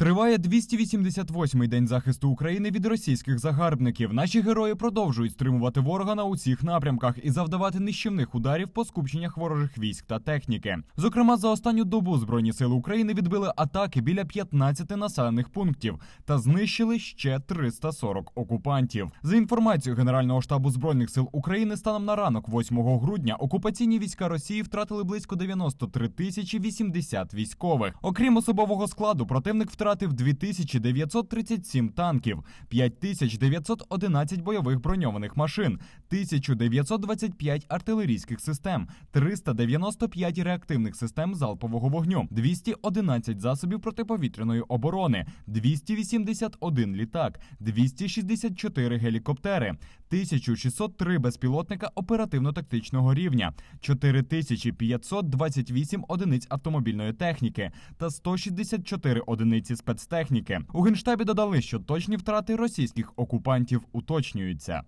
Триває 288-й день захисту України від російських загарбників. Наші герої продовжують стримувати ворога на усіх напрямках і завдавати нищівних ударів по скупченнях ворожих військ та техніки. Зокрема, за останню добу збройні сили України відбили атаки біля 15 населених пунктів та знищили ще 340 окупантів. За інформацією Генерального штабу збройних сил України, станом на ранок, 8 грудня, окупаційні війська Росії втратили близько 93 тисячі 80 військових. Окрім особового складу, противник втратив 2937 танків, 5911 бойових броньованих машин, 1925 артилерійських систем, 395 реактивних систем залпового вогню, 211 засобів протиповітряної оборони, 281 літак, 264 гелікоптери, 1603 безпілотника оперативно-тактичного рівня, 4528 одиниць автомобільної техніки та 164 одиниці спецтехніки. У генштабі додали, що точні втрати російських окупантів уточнюються.